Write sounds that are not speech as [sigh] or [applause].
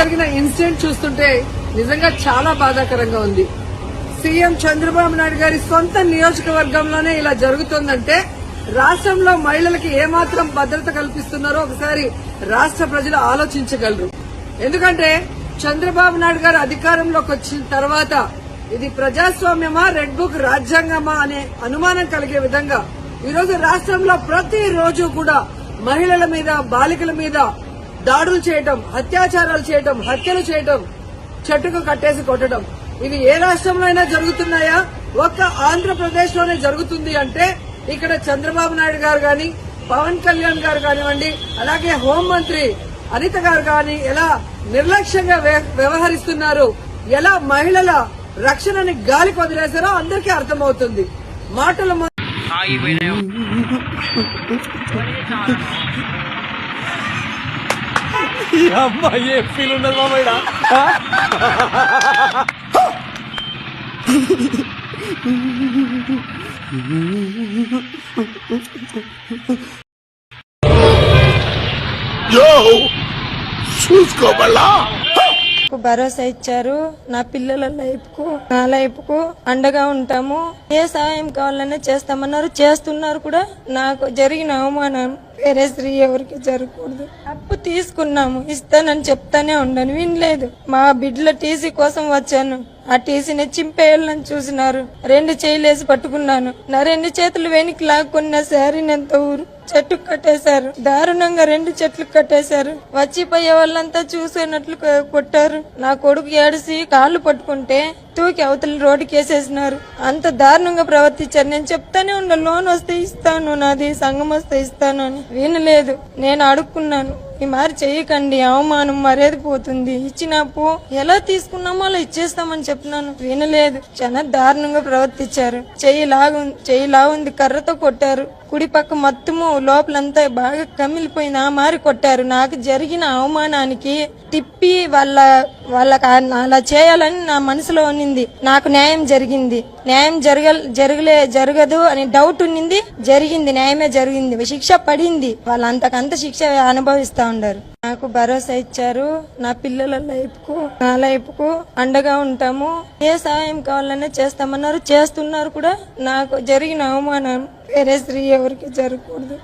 జరిగిన ఇన్సిడెంట్ చూస్తుంటే నిజంగా చాలా బాధాకరంగా ఉంది. సీఎం చంద్రబాబు నాయుడు గారి సొంత నియోజకవర్గంలోనే ఇలా జరుగుతోందంటే రాష్ట్రంలో మహిళలకి ఏమాత్రం భద్రత కల్పిస్తున్నారో ఒకసారి రాష్ట్ర ప్రజలు ఆలోచించగలరు. ఎందుకంటే చంద్రబాబు నాయుడు గారు అధికారంలోకి వచ్చిన తర్వాత ఇది ప్రజాస్వామ్యమా రెడ్ బుక్ రాజ్యాంగమా అనే అనుమానం కలిగే విధంగా ఈరోజు రాష్ట్రంలో ప్రతి రోజు కూడా మహిళల మీద బాలికల మీద దాడులు చేయటం అత్యాచారాలు చేయటం హత్యలు చేయటం చెట్టుకు కట్టేసి కొట్టడం. ఇవి ఏ రాష్ట్రంలో అయినా జరుగుతున్నాయా? ఒక్క ఆంధ్రప్రదేశ్లోనే జరుగుతుంది అంటే ఇక్కడ చంద్రబాబు నాయుడు గారు గాని పవన్ కళ్యాణ్ గారు కానివ్వండి అలాగే హోంమంత్రి అనిత గారు గాని ఎలా నిర్లక్ష్యంగా వ్య- వ్యవహరిస్తున్నారు? ఎలా మహిళల రక్షణని గాలికి వదిలేశారో అందరికీ అర్థమవుతుంది. మాటలు [laughs] ఈ అమ్మాయి ఏ ఫీల్ ఉన్నది మామయ్య? చూసుకోవాలా భరోసా ఇచ్చారు. నా పిల్లల లైఫ్కు నా లైఫ్కు అండగా ఉంటాము. ఏ సహాయం కావాలన్నా చేస్తామన్నారు. చేస్తున్నారు కూడా నాకు జరిగిన అవమానం వేరే స్త్రీ ఎవరికి జరగకూడదు. అప్పు తీసుకున్నాము. ఇస్తానని చెప్తానే ఉండను. వినలేదు. మా బిడ్డల టీసీ కోసం వచ్చాను. ఆ టీసీని చింపేయాలని చూసినారు. రెండు చేయలేసి పట్టుకున్నాను. నా రెండు చేతులు వెనక్కి లాక్కున్న శారీ ఎంత ఊరు చెట్టు కట్టేశారు. దారుణంగా రెండు చెట్లు కట్టేశారు. వచ్చిపోయే వాళ్ళంతా చూసేనట్లు కొట్టారు. నా కొడుకు ఏడిసి కాళ్ళు పట్టుకుంటే తూకి అవతల రోడ్డుకి వేసేసినారు అంత దారుణంగా ప్రవర్తించారు. నేను చెప్తానే ఉన్నా లోన్ వస్తే ఇస్తాను నాది సంఘం వస్తే ఇస్తాను అని. వినలేదు. నేను అడుక్కున్నాను. ఈ మారి చేయకండి అవమానం మర్యాద పోతుంది. ఇచ్చిన అప్పు ఎలా తీసుకున్నామో అలా ఇచ్చేస్తామని చెప్పినాను వినలేదు. చాలా దారుణంగా ప్రవర్తించారు. చెయ్యి లాగు చెయ్యి లాగుంది. కర్రతో కొట్టారు. కుడి పక్క మొత్తము లోపలంతా బాగా కమిలిపోయిన మారి కొట్టారు. నాకు జరిగిన అవమానానికి తిప్పి వాళ్ళ వాళ్ళకి అలా చేయాలని నా మనసులో ఉన్నింది. నాకు న్యాయం జరిగింది. న్యాయం జరగ జరగలే జరగదు అని డౌట్ ఉన్నింది. జరిగింది న్యాయమే జరిగింది. శిక్ష పడింది. వాళ్ళు అంతకంత శిక్ష అనుభవిస్తా ఉండారు నాకు భరోసా ఇచ్చారు. నా పిల్లల లైఫ్కు నా లైఫ్కు అండగా ఉంటాము. ఏ సహాయం కావాలన్నా చేస్తామన్నారు. చేస్తున్నారు కూడా. నాకు జరిగిన అవమానం వేరే స్త్రీ ఎవరికి జరగకూడదు.